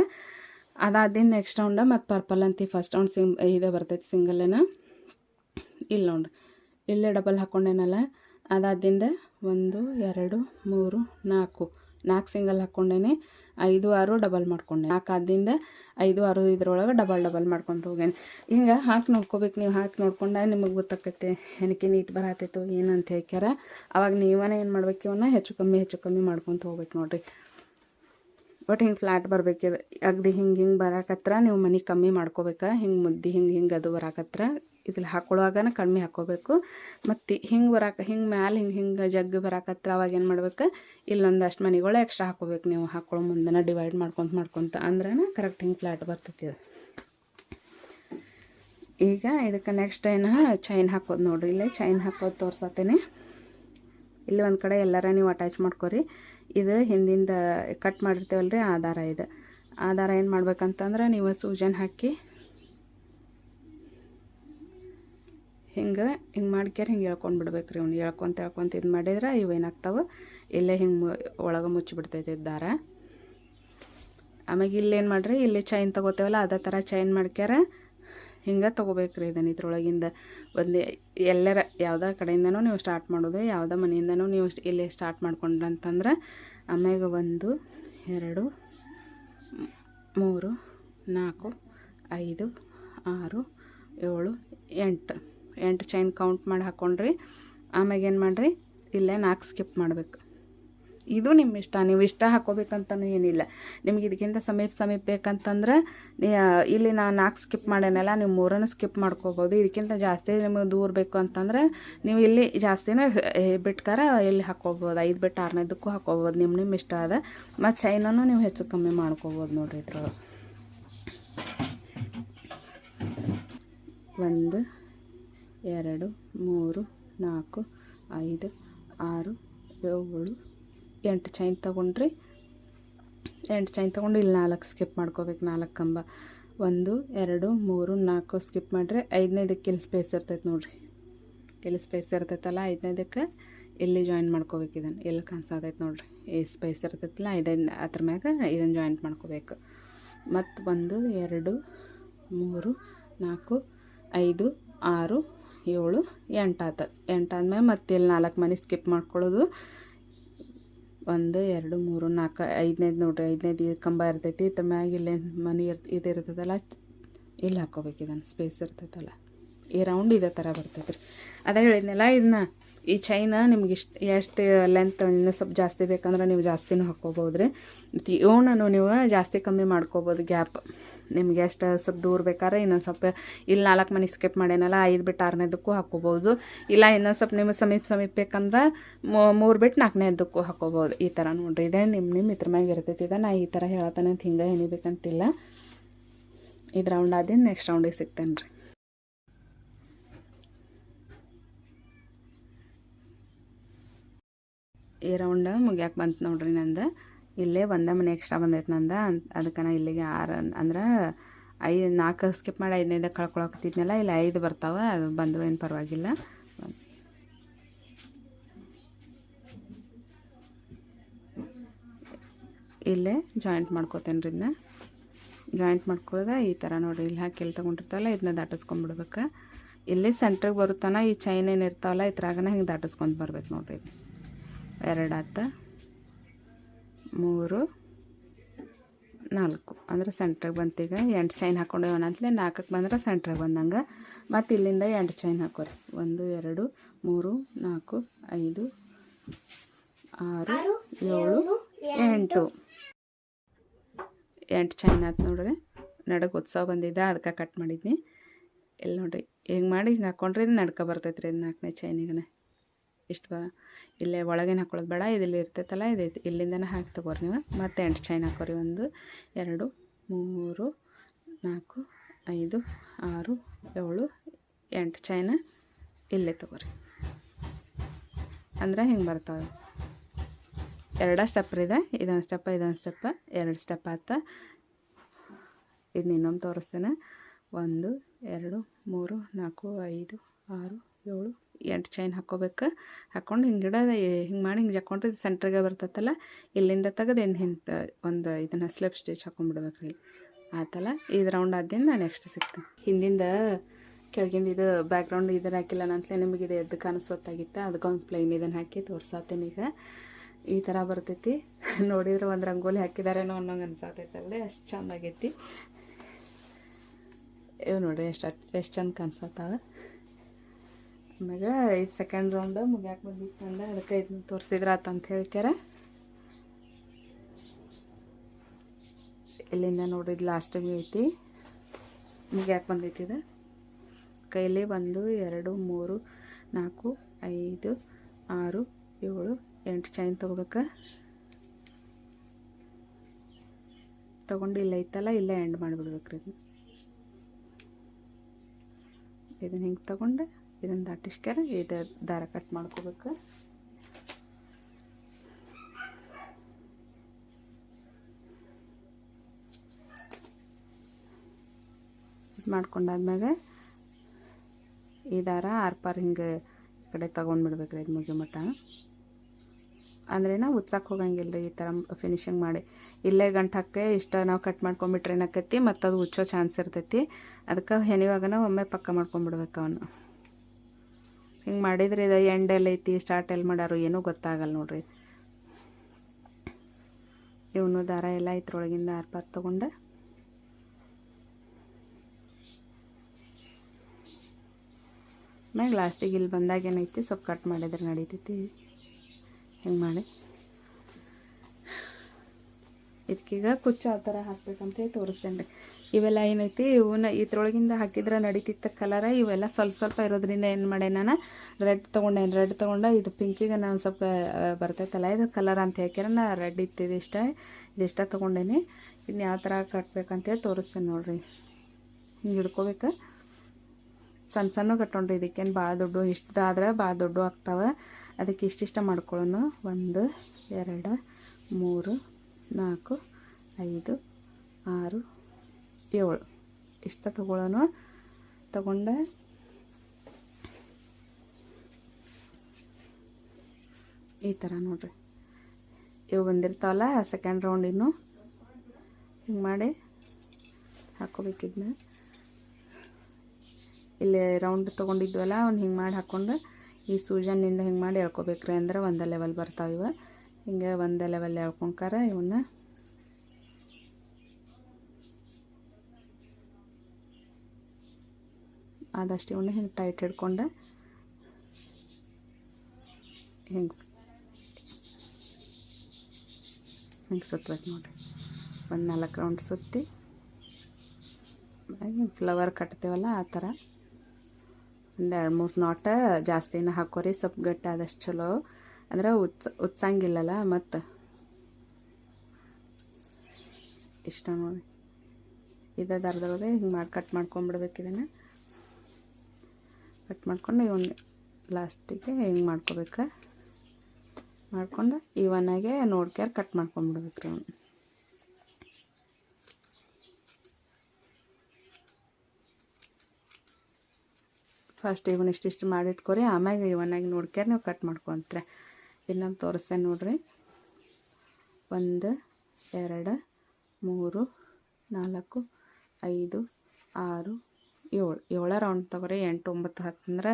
A: ಅದಾದಿಂದ ನೆಕ್ಸ್ಟ್ ರೌಂಡ ಮತ್ತು ಪರ್ಪಲ್ ಅಂತಿ ಫಸ್ಟ್ ರೌಂಡ್ ಸಿಂಗ್ ಇದು ಬರ್ತೈತಿ ಸಿಂಗಲ್ಲೇನ ಇಲ್ಲ ನೋಡ್ರಿ, ಇಲ್ಲೇ ಡಬಲ್ ಹಾಕ್ಕೊಂಡೇನಲ್ಲ ಅದಾದಿಂದ ಒಂದು, ಎರಡು, ಮೂರು, ನಾಲ್ಕು ನಾಲ್ಕು ಸಿಂಗಲ್ ಹಾಕ್ಕೊಂಡೇನೆ ಐದು ಆರು ಡಬಲ್ ಮಾಡ್ಕೊಂಡೆ. ನಾಲ್ಕು ಆದಿಂದ ಐದು ಆರು ಇದ್ರೊಳಗೆ ಡಬಲ್ ಡಬಲ್ ಮಾಡ್ಕೊಂತ ಹೋಗೇನೆ ಹಿಂಗೆ ಹಾಕಿ ನೋಡ್ಕೋಬೇಕು ನೀವು ಹಾಕಿ ನೋಡ್ಕೊಂಡಾಗ ನಿಮಗೆ ಗೊತ್ತಾಕೈತೆ ಏನಕ್ಕೆ ನೀಟ್ ಬರತ್ತೈತೋ ಏನಂತ ಹೇಳ್ಯಾರ ಅವಾಗ ನೀವೇ ಏನು ಮಾಡ್ಬೇಕು ಇವನ್ನ ಹೆಚ್ಚು ಕಮ್ಮಿ ಹೆಚ್ಚು ಕಮ್ಮಿ ಮಾಡ್ಕೊತ ಹೋಗ್ಬೇಕು ನೋಡಿರಿ. ಬಟ್ ಹಿಂಗೆ ಫ್ಲಾಟ್ ಬರ್ಬೇಕಿದೆ. ಅಗದಿ ಹಿಂಗೆ ಹಿಂಗೆ ಬರಾಕತ್ರ ನೀವು ಮನೆ ಕಮ್ಮಿ ಮಾಡ್ಕೋಬೇಕಾ. ಹಿಂಗೆ ಮುದ್ದೆ ಹಿಂಗೆ ಹಿಂಗೆ ಅದು ಬರಾಕತ್ರ. ಇದ್ರಲ್ಲಿ ಹಾಕೊಳ್ಳುವಾಗನ ಕಡಿಮೆ ಹಾಕೋಬೇಕು. ಮತ್ತು ಹಿಂಗೆ ಬರಾಕ, ಹಿಂಗೆ ಮ್ಯಾಲೆ ಹಿಂಗೆ ಹಿಂಗೆ ಜಗ್ಗಿ ಬರಾಕತ್ರ ಅವಾಗ ಏನು ಮಾಡ್ಬೇಕು? ಇಲ್ಲೊಂದಷ್ಟು ಮನೆಗಳು ಎಕ್ಸ್ಟ್ರಾ ಹಾಕೋಬೇಕು ನೀವು. ಹಾಕೊಳ್ಳೋ ಮುಂದೆನ ಡಿವೈಡ್ ಮಾಡ್ಕೊತ ಮಾಡ್ಕೊತ ಅಂದ್ರೆ ಕರೆಕ್ಟ್ ಹಿಂಗೆ ಫ್ಲಾಟ್ ಬರ್ತೈತಿ ಅದು. ಈಗ ಇದಕ್ಕೆ ನೆಕ್ಸ್ಟ್ ಏನು? ಚೈನ್ ಹಾಕೋದು ನೋಡ್ರಿ. ಇಲ್ಲೇ ಚೈನ್ ಹಾಕೋದು ತೋರ್ಸತ್ತೇನೆ. ಇಲ್ಲಿ ಒಂದು ಕಡೆ ಎಲ್ಲರ ನೀವು ಅಟ್ಯಾಚ್ ಮಾಡ್ಕೊರಿ. ಇದು ಹಿಂದಿಂದ ಕಟ್ ಮಾಡಿರ್ತೇವಲ್ಲ ರೀ ಆಧಾರ ಇದು. ಆಧಾರ ಏನು ಮಾಡ್ಬೇಕಂತಂದ್ರೆ ನೀವು ಸೂಜನ್ ಹಾಕಿ ಹಿಂಗೆ ಹಿಂಗೆ ಮಾಡ್ಕ್ಯಾರ ಹಿಂಗೆ ಎಳ್ಕೊಂಡು ಬಿಡ್ಬೇಕು ರೀ ಅವ್ನು ಎಳ್ಕೊಂತ ಎಳ್ಕೊಂತ ಇದು ಮಾಡಿದ್ರೆ ಇವು ಏನಾಗ್ತಾವೆ? ಇಲ್ಲೇ ಹಿಂಗೆ ಒಳಗೆ ಮುಚ್ಚಿಬಿಡ್ತೈತೆ ದಾರ. ಆಮ್ಯಾಗ ಇಲ್ಲೇನು ಮಾಡ್ರಿ? ಇಲ್ಲಿ ಚೈನ್ ತೊಗೋತೇವಲ್ಲ, ಅದೇ ಥರ ಚೈನ್ ಮಾಡ್ಕ್ಯಾರ ಹಿಂಗೆ ತೊಗೋಬೇಕ್ರಿ ಇದನ್ನು ಇದ್ರೊಳಗಿಂದ. ಒಂದು ಎಲ್ಲರ ಯಾವುದೇ ಕಡೆಯಿಂದನೂ ನೀವು ಸ್ಟಾರ್ಟ್ ಮಾಡೋದು, ಯಾವುದೇ ಮನೆಯಿಂದನೂ ನೀವು ಇಲ್ಲಿ ಸ್ಟಾರ್ಟ್ ಮಾಡ್ಕೊಂಡ್ರಂತಂದ್ರೆ ಆಮ್ಯಾಗ ಒಂದು, ಎರಡು, ಮೂರು, ನಾಲ್ಕು, ಐದು, ಆರು, ಏಳು, ಎಂಟು. ಎಂಟು ಚೈನ್ ಕೌಂಟ್ ಮಾಡಿ ಹಾಕ್ಕೊಂಡ್ರಿ ಆಮ್ಯಾಗ ಏನು ಮಾಡಿರಿ? ಇಲ್ಲೇ ನಾಲ್ಕು ಸ್ಕಿಪ್ ಮಾಡಬೇಕು. ಇದು ನಿಮ್ಮ ಇಷ್ಟ. ನೀವು ಇಷ್ಟ ಹಾಕೋಬೇಕಂತನೂ ಏನಿಲ್ಲ. ನಿಮ್ಗೆ ಇದಕ್ಕಿಂತ ಸಮೀಪ ಸಮೀಪ ಬೇಕಂತಂದ್ರೆ ಇಲ್ಲಿ ನಾನು ನಾಲ್ಕು ಸ್ಕಿಪ್ ಮಾಡೇನಲ್ಲ ನೀವು ಮೂರನ್ನು ಸ್ಕಿಪ್ ಮಾಡ್ಕೋಬೋದು. ಇದಕ್ಕಿಂತ ಜಾಸ್ತಿ ನಿಮಗೆ ದೂರ ಬೇಕು ಅಂತಂದ್ರೆ, ನೀವು ಇಲ್ಲಿ ಜಾಸ್ತಿನೇ ಬಿಟ್ಕಾರ ಇಲ್ಲಿ ಹಾಕ್ಕೋಬೋದು ಐದು ಬಿಟ್ಟು ಆರನೇದಕ್ಕೂ ಹಾಕ್ಕೋಬೋದು ನಿಮ್ಮ ನಿಮ್ಮ ಇಷ್ಟ ಅದ ಮತ್ತು ಚೈನನ್ನು ನೀವು ಹೆಚ್ಚು ಕಮ್ಮಿ ಮಾಡ್ಕೋಬೋದು ನೋಡ್ರಿ ಇದ್ರೊಳಗೆ. ಒಂದು. ಎರಡು, ಮೂರು, ನಾಲ್ಕು, ಐದು, ಆರು, ಏಳು, ಎಂಟು ಚೈನ್ ತೊಗೊಂಡ್ರಿ. ಎಂಟು ಚೈನ್ ತೊಗೊಂಡು ಇಲ್ಲಿ ನಾಲ್ಕು ಸ್ಕಿಪ್ ಮಾಡ್ಕೋಬೇಕು, ನಾಲ್ಕು ಕಂಬ. ಒಂದು, ಎರಡು, ಮೂರು, ನಾಲ್ಕು ಸ್ಕಿಪ್ ಮಾಡಿರಿ ಐದನೇದಕ್ಕೆ ಇಲ್ಲಿ ಸ್ಪೇಸ್ ಇರ್ತೈತೆ ನೋಡಿರಿ. ಇಲ್ಲಿ ಸ್ಪೇಸ್ ಇರ್ತೈತಲ್ಲ, ಐದನೇದಕ್ಕೆ ಇಲ್ಲಿ ಜಾಯಿನ್ ಮಾಡ್ಕೋಬೇಕು ಇದನ್ನು. ಎಲ್ಲಿ ಕಾಣಿಸತೈತೆ ನೋಡಿರಿ. ಈ ಸ್ಪೇಸ್ ಇರ್ತೈತಲ್ಲ, ಐದೈದು, ಅದ್ರ ಮ್ಯಾಗ ಇದನ್ನು ಜಾಯಿಂಟ್ ಮಾಡ್ಕೋಬೇಕು. ಮತ್ತು ಒಂದು, ಎರಡು, ಮೂರು, ನಾಲ್ಕು, ಐದು, ಆರು ಏಳು ಎಂಟು ಆತ ಎಂಟು ಆದ್ಮೇಲೆ ಮತ್ತೆ ಇಲ್ಲಿ ನಾಲ್ಕು ಮನೆ ಸ್ಕಿಪ್ ಮಾಡ್ಕೊಳ್ಳೋದು. ಒಂದು, ಎರಡು, ಮೂರು, ನಾಲ್ಕು, ಐದನೇದು ನೋಡ್ರಿ. ಐದನೇದು ಕಂಬ ಇರ್ತೈತಿ. ಮ್ಯಾಗ ಇಲ್ಲೇ ಮನೆ ಇರ್, ಇದು ಇರ್ತದಲ್ಲ ಇಲ್ಲಿ ಹಾಕೋಬೇಕು ಇದನ್ನು. ಸ್ಪೇಸ್ ಇರ್ತೈತಲ್ಲ. ಈ ರೌಂಡ್ ಇದೇ ಥರ ಬರ್ತೈತೆ ರೀ ಅದೇ ಹೇಳಿದ್ನಲ್ಲ, ಇದನ್ನ ಈ ಚೈನ ನಿಮ್ಗೆ ಇಷ್ಟು, ಎಷ್ಟು ಲೆಂತ್ ಇನ್ನೂ ಸ್ವಲ್ಪ ಜಾಸ್ತಿ ಬೇಕಂದ್ರೆ ನೀವು ಜಾಸ್ತಿನೂ ಹಾಕ್ಕೋಬೋದು ರೀ ಇವನನ್ನು ನೀವು ಜಾಸ್ತಿ ಕಮ್ಮಿ ಮಾಡ್ಕೋಬೋದು ಗ್ಯಾಪ್ ನಿಮ್ಗೆ ಎಷ್ಟು ಸ್ವಲ್ಪ ದೂರ ಬೇಕಾದ್ರೆ ಇನ್ನೊಂದು ಸ್ವಲ್ಪ ಇಲ್ಲಿ ನಾಲ್ಕು ಮನೆ ಸ್ಕಿಪ್ ಮಾಡ್ಯಾನಲ್ಲ ಐದು ಬಿಟ್ಟು ಆರನೇದಕ್ಕೂ ಹಾಕೋಬೋದು ಇಲ್ಲ ಇನ್ನೊಂದು ಸ್ವಲ್ಪ ನಿಮ್ಮ ಸಮೀಪ ಸಮೀಪ ಬೇಕಂದ್ರೆ ಮೂರು ಬಿಟ್ಟು ನಾಲ್ಕನೇದಕ್ಕೂ ಹಾಕೋಬೋದು ಈ ಥರ ನೋಡ್ರಿ, ಇದೆ ನಿಮ್ಮ ನಿಮ್ಮ ಇದ್ರ ಮ್ಯಾಗ ಇರ್ತೈತಿ. ಇದೆ ನಾ ಈ ಥರ ಹೇಳತ್ತಾನೆ ಅಂತ ಹಿಂಗೆ ಹೆಣಿಬೇಕಂತಿಲ್ಲ ಇದು ರೌಂಡ್ ಆದಿಂದ ನೆಕ್ಸ್ಟ್ ರೌಂಡಿಗೆ ಸಿಗ್ತೇನೆ ರೀ. ಈ ರೌಂಡ್ ಮುಗ್ಯಾಕೆ ಬಂತು ನೋಡ್ರಿ ನಂದು. ಇಲ್ಲೇ ಒಂದೇ ಮನೆ ಎಕ್ಸ್ಟ್ರಾ ಬಂದೈತೆ ನಂದು. ಅದಕ್ಕೆ ನಾ ಇಲ್ಲಿಗೆ ಆರು ಅಂದ್ರೆ ಐದು ನಾಲ್ಕು ಸ್ಕಿಪ್ ಮಾಡಿ ಐದನೇದಾಗ ಕಳ್ಕೊಳಕತ್ತಿದ್ನಲ್ಲ, ಇಲ್ಲಿ ಐದು ಬರ್ತಾವೆ, ಅದು ಬಂದರೂ ಏನು ಪರವಾಗಿಲ್ಲ. ಇಲ್ಲೇ ಜಾಯಿಂಟ್ ಮಾಡ್ಕೋತೇನೆ ರೀ ಇದನ್ನ ಜಾಯಿಂಟ್ ಮಾಡ್ಕೊಳ್ಳೋದ ಈ ಥರ ನೋಡಿರಿ, ಇಲ್ಲಿ ಹಾಕಿ ಎಲ್ಲಿ ತೊಗೊಂಡಿರ್ತಾವಲ್ಲ ಇದನ್ನ ದಾಟಿಸ್ಕೊಂಡ್ಬಿಡ್ಬೇಕು ಇಲ್ಲಿ ಸೆಂಟ್ರಿಗೆ ಬರುತ್ತಾನ ಈ ಚೈನ್ ಏನು ಇರ್ತಾವಲ್ಲ, ಇದ್ರಾಗನ ಹಿಂಗೆ ದಾಟಿಸ್ಕೊಂಡು ಬರ್ಬೇಕು ನೋಡಿರಿ. ಎರಡು ಆತ. ಮೂರು ನಾಲ್ಕು. ಅಂದ್ರೆ ಸೆಂಟ್ರಿಗೆ ಬಂತೀಗ ಎಂಟು ಚೈನ್ ಹಾಕೊಂಡೇವನ ಅಂತಲೇ ನಾಲ್ಕಕ್ಕೆ ಬಂದ್ರೆ ಸೆಂಟ್ರಿಗೆ ಬಂದಂಗೆ. ಮತ್ತು ಇಲ್ಲಿಂದ ಎಂಟು ಚೈನ್ ಹಾಕೋರಿ. ಒಂದು ಎರಡು ಮೂರು ನಾಲ್ಕು ಐದು ಆರು ಏಳು ಎಂಟು. ಎಂಟು. ಚೈನ್ ಆಯ್ತು ನೋಡ್ರಿ. ನಡಕ್ಕೆ ಉತ್ಸವ ಬಂದಿದ್ದೆ ಅದಕ್ಕೆ ಕಟ್ ಮಾಡಿದ್ನಿ. ಇಲ್ಲಿ ನೋಡಿರಿ ಹಿಂಗೆ ಮಾಡಿ ಹಿಂಗೆ ಹಾಕ್ಕೊಂಡ್ರೆ ಇದು ನಡ್ಕ ಬರ್ತೈತೆ ರೀ ಇದು ನಾಲ್ಕನೇ ಚೈನಿಗೆ ಇಷ್ಟು ಬಾ. ಇಲ್ಲೇ ಒಳಗೇನು ಹಾಕೊಳ್ಳೋದು ಬೇಡ ಇದಿಲ್ಲಿ ಇರ್ತೈತಲ್ಲ, ಇದು ಇಲ್ಲಿಂದನೇ ಹಾಕಿ ತಗೋರಿ ನೀವು. ಮತ್ತೆ ಎಂಟು ಚೈನ್ ಹಾಕೋರಿ. ಒಂದು, ಎರಡು, ಮೂರು, ನಾಲ್ಕು, ಐದು, ಆರು, ಏಳು, ಎಂಟು ಚೈನ ಇಲ್ಲೇ ತಗೋರಿ. ಅಂದ್ರೆ ಹಿಂಗೆ ಬರ್ತಾವೆ? ಎರಡ ಸ್ಟೆಪ್ ಇದೆ. ಇದೊಂದು ಸ್ಟೆಪ್ ಇದೊಂದು ಸ್ಟೆಪ್ ಎರಡು ಸ್ಟೆಪ್ ಆತ. ಇದನ್ನ ಇನ್ನೊಂದು ತೋರಿಸ್ತೇನೆ. ಒಂದು, ಎರಡು, ಮೂರು, ನಾಲ್ಕು, ಐದು, ಆರು, ಏಳು ಎಂಟು ಚೈನ್ ಹಾಕೋಬೇಕು. ಹಾಕ್ಕೊಂಡು ಹಿಂಗೆ ಗಿಡದ ಹಿಂಗೆ ಮಾಡಿ ಹಿಂಗೆ ಜಕ್ಕೊಂಡ್ರೆ ಇದು ಸೆಂಟ್ರಿಗೆ ಬರ್ತೈತಲ್ಲ. ಇಲ್ಲಿಂದ ತೆಗೆದು ಇನ್ನು ಹಿಂತ ಒಂದು ಇದನ್ನು ಸ್ಲಿಪ್ ಸ್ಟಿಚ್ ಹಾಕೊಂಡ್ಬಿಡ್ಬೇಕು ರೀ. ಆತಲ್ಲ? ಇದು ರೌಂಡ್ ಆದ್ದಿಂದ ನೆಕ್ಸ್ಟ್ ಸಿಗ್ತೀನಿ. ಹಿಂದಿಂದ ಕೆಳಗಿಂದ ಇದು ಬ್ಯಾಕ್ಗ್ರೌಂಡ್ ಇದನ್ನು ಹಾಕಿಲ್ಲ ಅಂತಲೇ ನಿಮಗೆ ಇದು ಎದ್ದು ಕಾಣಿಸೋತ್ತಾಗಿತ್ತು ಅದಕ್ಕೊಂದು ಪ್ಲೈನ್ ಇದನ್ನು ಹಾಕಿ ಈಗ. ಈ ಥರ ಬರ್ತೈತಿ. ನೋಡಿದ್ರೆ ಒಂದು ರಂಗೋಲಿ ಹಾಕಿದಾರೇನೋ ಅನ್ನೋಂಗೆ ಅನ್ಸತ್ತೈತಲ್ಲೇ ಅಷ್ಟು ಚಂದ ಆಗೈತಿ ಇವು ನೋಡಿರಿ ಎಷ್ಟು ಎಷ್ಟು ಚಂದ ಕಾಣಿಸತ್ತಾವ. ಆಮ್ಯಾಗ ಇದು ಸೆಕೆಂಡ್ ರೌಂಡ್ ಮುಗ್ಯಾಕೆ ಬಂದಿತ್ತು ಅಂದ ಅದಕ್ಕೆ ಇದನ್ನ ತೋರಿಸಿದ್ರ ಅಂತ ಹೇಳ್ಕ್ಯಾರ. ಇಲ್ಲಿಂದ ನೋಡಿದ್ ಲಾಸ್ಟಿಗೆ ಐತಿ. ಮುಗ್ಯಾಕೆ ಬಂದೈತಿ ಇದು. ಕೈಲಿ ಒಂದು, ಎರಡು, ಮೂರು, ನಾಲ್ಕು, ಐದು, ಆರು, ಏಳು, ಎಂಟು ಚೈನ್ ತೊಗೋಬೇಕು. ತೊಗೊಂಡು ಇಲ್ಲ ಐತಲ್ಲ, ಇಲ್ಲೇ ಎಂಡ್ ಮಾಡಿಬಿಡ್ಬೇಕ್ರಿ ಇದನ್ನ. ಇದನ್ನ ಹಿಂಗೆ ತೊಗೊಂಡು ಇದನ್ನು ದಾಟಿಸ್ಕ್ಯಾರ ಇದು ದಾರ ಕಟ್ ಮಾಡ್ಕೋಬೇಕು. ಇದು ಮಾಡ್ಕೊಂಡಾದ್ಮ್ಯಾಗ ಈ ದಾರ ಆರ್ಪಾರ್ ಹಿಂಗೆ ಈ ಕಡೆ ತೊಗೊಂಡ್ಬಿಡ್ಬೇಕ್ರಿ ಇದು ಮುಗಿ ಮಟ್ಟ. ಅಂದ್ರೆ ನಾವು ಉತ್ಸಕ್ಕೆ ಹೋಗಂಗಿಲ್ಲ ರೀ ಈ ಥರ ಫಿನಿಶಿಂಗ್ ಮಾಡಿ. ಇಲ್ಲೇ ಗಂಟು ಹಾಕಿ ಇಷ್ಟ ನಾವು ಕಟ್ ಮಾಡ್ಕೊಂಬಿಟ್ರೆ ಏನಾಕೈತಿ ಮತ್ತು ಅದು ಉಚ್ಚೋ ಚಾನ್ಸ್ ಇರ್ತೈತಿ. ಅದಕ್ಕೆ ಹೆಣಿವಾಗನ ಒಮ್ಮೆ ಪಕ್ಕ ಮಾಡ್ಕೊಂಬಿಡ್ಬೇಕು ಅವನು. ಹಿಂಗೆ ಮಾಡಿದ್ರೆ ಇದು ಎಂಡ್ ಎಲ್ಲ ಐತಿ ಸ್ಟಾರ್ಟ್ ಎಲ್ಲಿ ಮಾಡ್ಯಾರು ಏನೂ ಗೊತ್ತಾಗಲ್ಲ ನೋಡ್ರಿ. ಇವನು ದಾರ ಎಲ್ಲ ಇದ್ರೊಳಗಿಂದ ಆರ್ಪಾರ್ ತೊಗೊಂಡು. ಮ್ಯಾಗ ಲಾಸ್ಟಿಗೆ ಇಲ್ಲಿ ಬಂದಾಗ ಏನೈತಿ, ಸ್ವಲ್ಪ ಕಟ್ ಮಾಡಿದ್ರೆ ನಡೀತೈತಿ. ಹಿಂಗೆ ಮಾಡಿ. ಇದಕ್ಕೀಗ ಕುಚ್ಚು ಆ ಥರ ಹಾಕ್ಬೇಕಂತ ತೋರಿಸ್ತೇನೆ ರೀ ಇವೆಲ್ಲ ಏನೈತಿ ಇವನ್ನ ಇದ್ರೊಳಗಿಂದ ಹಾಕಿದ್ರೆ ನಡೀತಿತ್ತ ಕಲರ ಇವೆಲ್ಲ ಸ್ವಲ್ಪ ಸ್ವಲ್ಪ ಇರೋದ್ರಿಂದ ಏನು ಮಾಡೇ ನಾನು? ರೆಡ್ ತೊಗೊಂಡೇನು? ರೆಡ್ ತೊಗೊಂಡು ಇದು ಪಿಂಕಿಗೆ ನಾನು ಸ್ವಲ್ಪ ಬರ್ತೈತಲ್ಲ, ಇದು ಕಲರ್ ಅಂತ ಹೇಳ್ಕ್ಯಾರ ನಾ ರೆಡ್ ಇತ್ತಿದ್ದು ಇಷ್ಟ ಇದಿಷ್ಟ ತೊಗೊಂಡೇನಿ. ಇದನ್ನ ಯಾವ ಥರ ಕಟ್ಬೇಕಂತೇಳಿ ತೋರಿಸ್ತೇನೆ ನೋಡಿರಿ. ಹಿಂಗೆ ಹಿಡ್ಕೋಬೇಕು. ಸಣ್ಣ ಸಣ್ಣ ಕಟ್ಕೊಂಡ್ರಿ ಇದಕ್ಕೇನು ಭಾಳ ದೊಡ್ಡ ಇಷ್ಟದಾದ್ರೆ ಭಾಳ ದೊಡ್ಡ ಆಗ್ತಾವೆ. ಅದಕ್ಕೆ ಇಷ್ಟಿಷ್ಟ ಮಾಡ್ಕೊಳ್ಳೋಣ ಒಂದು, ಎರಡು, ಮೂರು. ನಾಲ್ಕು, ಐದು, ಆರು, ಏಳು. ಇಷ್ಟ ತಗೊಳ್ಳೋಣ ತಗೊಂಡೆ. ಈ ಥರ ನೋಡಿರಿ. ಇವು ಬಂದಿರ್ತಾವಲ್ಲ ಸೆಕೆಂಡ್ ರೌಂಡ್ ಇನ್ನು. ಹಿಂಗೆ ಮಾಡಿ ಹಾಕೋಬೇಕಿದ್ನ. ಇಲ್ಲಿ ರೌಂಡ್ ತೊಗೊಂಡಿದ್ವಲ್ಲ, ಅವ್ನು ಹಿಂಗೆ ಮಾಡಿ ಹಾಕ್ಕೊಂಡು ಈ ಸೂಜನ್ನಿಂದ ಹಿಂಗೆ ಮಾಡಿ ಹೇಳ್ಕೊಬೇಕ್ರಿ ಅಂದ್ರೆ ಒಂದು ಲೆವೆಲ್ ಬರ್ತಾವೆ ಇವ. ಹಿಂಗೆ ಒಂದು ಲೆವೆಲ್ ಎಳ್ಕೊಂಡ್ಕಾರ ಇವನ್ನ ಆದಷ್ಟು ಇವನ್ನ ಹಿಂಗೆ ಟೈಟ್ ಹಿಡ್ಕೊಂಡು ಹಿಂಗೆ ಹಿಂಗೆ ಸುತ್ತಬೇಕು ನೋಡಿರಿ. ಒಂದು ನಾಲ್ಕು ರೌಂಡ್ ಸುತ್ತಿ ಹಿಂಗೆ ಫ್ಲವರ್ ಕಟ್ತೇವಲ್ಲ ಆ ಥರ ಒಂದು ಎರಡು ಮೂರು ನಾಟ ಜಾಸ್ತಿನ ಹಾಕೋರಿ, ಸ್ವಲ್ಪ ಗಟ್ಟಿ ಆದಷ್ಟು ಚಲೋ. ಅಂದ್ರೆ ಉತ್ಸ, ಉತ್ಸಂಗಿಲ್ಲಲ್ಲ, ಮತ್ತು? ಇಷ್ಟ ನೋಡಿ. ಇದೇ ದರದೊಳಗೆ ಹಿಂಗೆ ಮಾಡಿ ಕಟ್ ಮಾಡ್ಕೊಂಬಿಡ್ಬೇಕು ಇದನ್ನು. ಕಟ್ ಮಾಡ್ಕೊಂಡು ಇವನ್ ಲಾಸ್ಟಿಗೆ ಹಿಂಗೆ ಮಾಡ್ಕೋಬೇಕು. ಮಾಡ್ಕೊಂಡು ಇವನಾಗೆ ನೋಡ್ಕ್ಯಾರ ಕಟ್ ಮಾಡ್ಕೊಂಬಿಡ್ಬೇಕು ರೀ ಅವನು ಫಸ್ಟ್ ಇವನ್ ಇಷ್ಟಿಷ್ಟು ಮಾಡಿಟ್ಕೊರಿ, ಆಮ್ಯಾಗ ಇವನಾಗಿ ನೋಡ್ಕ್ಯಾರ ನೀವು ಕಟ್ ಮಾಡ್ಕೊಂತ್ರೆ. ಇನ್ನೊಂದು ತೋರಿಸ್ತೇನೆ ನೋಡ್ರಿ. ಒಂದು, ಎರಡು, ಮೂರು, ನಾಲ್ಕು, ಐದು, ಆರು, ಏಳು. ಏಳು ರೌಂಡ್ ತೊಗೊರಿ, ಎಂಟು, ಒಂಬತ್ತು ಹತ್ತಂದ್ರೆ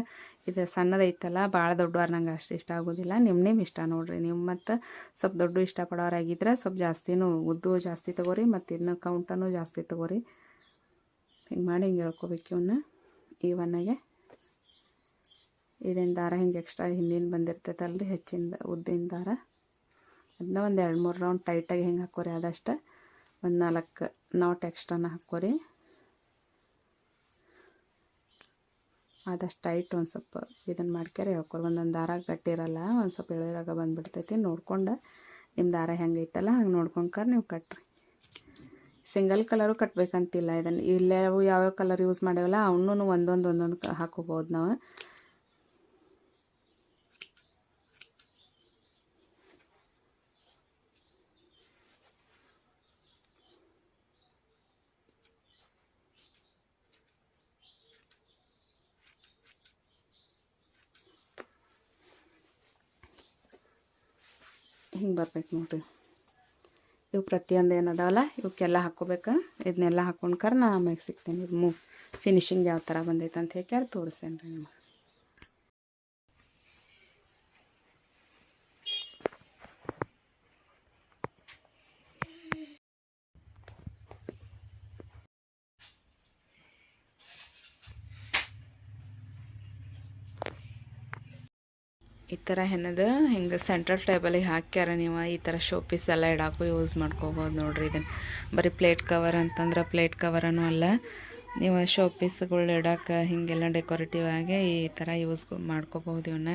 A: ಇದು ಸಣ್ಣದೈತಲ್ಲ ಭಾಳ ದೊಡ್ಡವ್ರು ನಂಗೆ ಅಷ್ಟು ಇಷ್ಟ ಆಗೋದಿಲ್ಲ. ನಿಮ್ಮ ನಿಮ್ಮ ಇಷ್ಟ ನೋಡಿರಿ. ನಿಮ್ಮ ಮತ್ತು ಸ್ವಲ್ಪ ದೊಡ್ಡ ಇಷ್ಟಪಡೋರಾಗಿದ್ದರೆ ಸ್ವಲ್ಪ ಜಾಸ್ತಿನೂ ಉದ್ದು ಜಾಸ್ತಿ ತಗೋರಿ, ಮತ್ತು ಇನ್ನು ಕೌಂಟನೂ ಜಾಸ್ತಿ ತಗೋರಿ. ಹಿಂಗೆ ಮಾಡಿ ಹಿಂಗೆ ಹೇಳ್ಕೊಬೇಕು ಇವನ್ನ ಇವನಾಗೆ ಇದೇನು ದಾರ ಹಿಂಗೆ ಎಕ್ಸ್ಟ್ರಾ ಹಿಂದಿನ ಬಂದಿರ್ತೈತಲ್ರಿ ಹೆಚ್ಚಿನ ಉದ್ದಿನ ದಾರ. ಅದನ್ನ ಒಂದು ಎರಡು ಮೂರು ರೌಂಡ್ ಟೈಟಾಗಿ ಹೆಂಗೆ ಹಾಕೋರಿ ಆದಷ್ಟು. ಒಂದು ನಾಲ್ಕು ನಾಟ್ ಎಕ್ಸ್ಟ್ರಾನ ಹಾಕೋರಿ. ಆದಷ್ಟು ಟೈಟ್ ಒಂದು ಸ್ವಲ್ಪ ಇದನ್ನು ಮಾಡ್ಕೊರಿ ಹೇಳ್ಕೊರಿ. ಒಂದೊಂದು ದಾರ ಗಟ್ಟಿರಲ್ಲ ಒಂದು ಸ್ವಲ್ಪ ಎಳೆರಾಗ ಬಂದುಬಿಡ್ತೈತಿ. ನೋಡ್ಕೊಂಡು ನಿಮ್ಮ ದಾರ ಹೆಂಗೈತಲ್ಲ ಹಂಗೆ ನೋಡ್ಕೊಂಡ್ಕರ್ ನೀವು ಕಟ್ರಿ. ಸಿಂಗಲ್ ಕಲರು ಕಟ್ಟಬೇಕಂತಿಲ್ಲ ಇದನ್ನು ಇಲ್ಲೇ ಯಾವ್ಯಾವ ಕಲರ್ ಯೂಸ್ ಮಾಡ್ಯಾವಲ್ಲ ಅವನ್ನೂ ಒಂದೊಂದು ಒಂದೊಂದು ಹಾಕೋಬೋದು ನಾವು. ಹಿಂಗೆ ಬರ್ಬೇಕು ನೋಡ್ರಿ. ಇವು ಪ್ರತಿಯೊಂದು ಏನದಾವಲ್ಲ, ಇವಕ್ಕೆಲ್ಲ ಹಾಕ್ಕೋಬೇಕು ಇದನ್ನೆಲ್ಲ ಹಾಕ್ಕೊಂಡ್ಕರ್ ನಾ ಆಮ್ಯಾಗ ಸಿಗ್ತೇನೆ. ಇದು ಮೂ ಫಿನಿಶಿಂಗ್ ಯಾವ ಥರ ಬಂದೈತೆ ಅಂತ ಹೇಳ್ಕ್ಯಾರ ತೋರಿಸ್ತೇನೆ ರೀ ನಿಮಗೆ. ಈ ಥರ ಏನದು, ಹಿಂಗೆ ಸೆಂಟ್ರಲ್ ಟೇಬಲಿಗೆ ಹಾಕ್ಯಾರ ನೀವು, ಈ ಥರ ಶೋ ಪೀಸ್ ಎಲ್ಲ ಇಡಾಕು ಯೂಸ್ ಮಾಡ್ಕೋಬೋದು ನೋಡ್ರಿ ಇದನ್ನು. ಬರೀ ಪ್ಲೇಟ್ ಕವರ್ ಅಂತಂದ್ರೆ ಪ್ಲೇಟ್ ಕವರನೂ ಅಲ್ಲ, ನೀವು ಶೋ ಪೀಸ್ಗಳು ಇಡೋಕೆ ಹಿಂಗೆಲ್ಲ ಡೆಕೋರೇಟಿವ್ ಆಗಿ ಈ ಥರ ಯೂಸ್ ಮಾಡ್ಕೋಬಹುದು ಇವನ್ನ.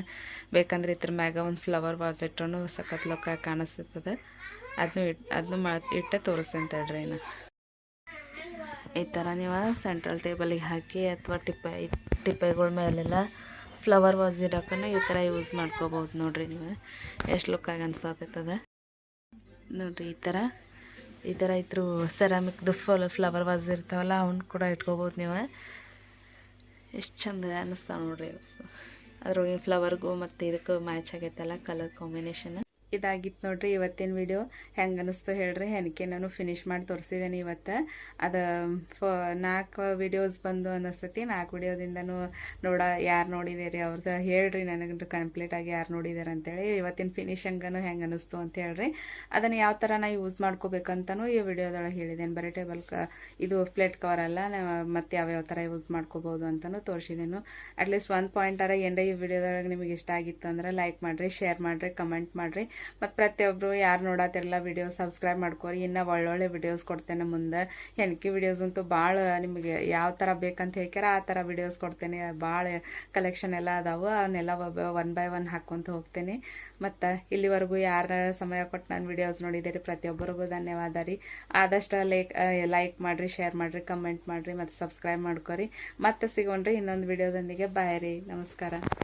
A: ಬೇಕಂದ್ರೆ ಇದ್ರ ಮ್ಯಾಗ ಒಂದು ಫ್ಲವರ್ ವಾಸ್ ಇಟ್ಟರು ಸಖತ್ ಲೋಕ ಕಾಣಿಸ್ತದೆ. ಅದನ್ನು ಇಟ್ ಅದನ್ನು ಮಾ, ಇಟ್ಟೆ ತೋರಿಸ್ತೇನೆ ತಡ್ರಿ ಇನ್ನು. ಈ ಥರ ನೀವು ಸೆಂಟ್ರಲ್ ಟೇಬಲಿಗೆ ಹಾಕಿ ಅಥವಾ ಟಿಪ್ಪೆ, ಟಿಪ್ಪೆಗಳ ಮೇಲೆಲ್ಲ ಫ್ಲವರ್ ವಾಸ್ ಇಡೋಕ್ಕೂ ಈ ಥರ ಯೂಸ್ ಮಾಡ್ಕೋಬೋದು ನೋಡ್ರಿ ನೀವು. ಎಷ್ಟು ಲುಕ್ಕಾಗಿ ಅನ್ಸತ್ತದ. ನೋಡ್ರಿ ಈ ಥರ. ಈ ಥರ ಇದ್ರು ಸೆರಾಮಿಕ್ದು ಫುಲ್ ಫ್ಲವರ್ ವಾಸ್ ಇರ್ತಾವಲ್ಲ ಅವನ್ನ ಕೂಡ ಇಟ್ಕೋಬೋದು ನೀವು. ಎಷ್ಟು ಚಂದ ಅನ್ನಿಸ್ತಾವೆ ನೋಡ್ರಿ. ಅದ್ರೊಳಗಿನ ಫ್ಲವರ್ಗೂ ಮತ್ತು ಇದಕ್ಕೆ ಮ್ಯಾಚ್ ಆಗೈತಲ್ಲ ಕಲರ್ ಕಾಂಬಿನೇಷನ್ ಇದಾಗಿತ್ತು ನೋಡ್ರಿ ಇವತ್ತಿನ ವಿಡಿಯೋ ಹೆಂಗೆ ಅನಿಸ್ತು ಹೇಳ್ರಿ? ಹೆನಕೆ ನಾನು ಫಿನಿಶ್ ಮಾಡಿ ತೋರಿಸಿದ್ದೇನೆ ಇವತ್ತು. ಅದು ಫ ನಾಲ್ಕು ವಿಡಿಯೋಸ್ ಬಂದು ಅನ್ನಿಸ್ತೈತಿ ನಾಲ್ಕು ವಿಡಿಯೋದಿಂದನೂ ನೋಡ, ಯಾರು ನೋಡಿದ್ದೀರಿ ಅವ್ರದ್ದು ಹೇಳ್ರಿ ನನಗೆ ಕಂಪ್ಲೀಟ್ ಆಗಿ ಯಾರು ನೋಡಿದಾರೆ ಅಂತೇಳಿ. ಇವತ್ತಿನ ಫಿನಿಶಿಂಗನು ಹೆಂಗೆ ಅನಿಸ್ತು ಅಂತ ಹೇಳ್ರಿ. ಅದನ್ನು ಯಾವ ಥರ ನಾ ಯೂಸ್ ಮಾಡ್ಕೋಬೇಕಂತನೂ ಈ ವಿಡಿಯೋದೊಳಗೆ ಹೇಳಿದ್ದೇನೆ ಬರೀ ಟೇಬಲ್ ಕ, ಇದು ಪ್ಲೇಟ್ ಕವರ್ ಅಲ್ಲ ಮತ್ತೆ ಯಾವ್ಯಾವ ಥರ ಯೂಸ್ ಮಾಡ್ಕೋಬೋದು ಅಂತಲೂ ತೋರಿಸಿದ್ದೇನು ಅಟ್ಲೀಸ್ಟ್ ಒಂದು ಆರ ಎಂಡ ಈ ವಿಡಿಯೋದೊಳಗೆ ನಿಮಗೆ ಇಷ್ಟ ಆಗಿತ್ತು ಅಂದ್ರೆ ಲೈಕ್ ಮಾಡಿರಿ ಶೇರ್ ಮಾಡಿರಿ ಕಮೆಂಟ್ ಮಾಡಿರಿ. ಮತ್ತು ಪ್ರತಿಯೊಬ್ಬರು ಯಾರು ನೋಡತ್ತಿರಲ್ಲ ವಿಡಿಯೋ ಸಬ್ಸ್ಕ್ರೈಬ್ ಮಾಡ್ಕೋರಿ. ಇನ್ನೂ ಒಳ್ಳೊಳ್ಳೆ ವಿಡಿಯೋಸ್ ಕೊಡ್ತೇನೆ ಮುಂದೆ. ಹೆಣ್ಕಿ ವಿಡಿಯೋಸ್ ಅಂತೂ ಭಾಳ ನಿಮಗೆ ಯಾವ ಥರ ಬೇಕಂತ ಹೇಳ್ಕ್ಯಾರ ಆ ಥರ ವಿಡಿಯೋಸ್ ಕೊಡ್ತೇನೆ. ಭಾಳ ಕಲೆಕ್ಷನ್ ಎಲ್ಲ ಅದಾವೆ. ಅವನ್ನೆಲ್ಲ ಒನ್ ಬೈ ಒನ್ ಹಾಕ್ಕೊಂತ ಹೋಗ್ತೇನೆ. ಮತ್ತು ಇಲ್ಲಿವರೆಗೂ ಯಾರ ಸಮಯ ಕೊಟ್ಟು ನಾನು ವಿಡಿಯೋಸ್ ನೋಡಿದ್ದೀರಿ ಪ್ರತಿಯೊಬ್ಬರಿಗೂ ಧನ್ಯವಾದ ರೀ. ಆದಷ್ಟು ಲೈಕ್ ಲೈಕ್ ಮಾಡಿರಿ ಶೇರ್ ಮಾಡಿರಿ ಕಮೆಂಟ್ ಮಾಡಿರಿ, ಮತ್ತು ಸಬ್ಸ್ಕ್ರೈಬ್ ಮಾಡ್ಕೊರಿ. ಮತ್ತೆ ಸಿಗೋಣ್ರಿ ಇನ್ನೊಂದು ವಿಡಿಯೋದೊಂದಿಗೆ ಬಾಯ್ ರೀ. ನಮಸ್ಕಾರ.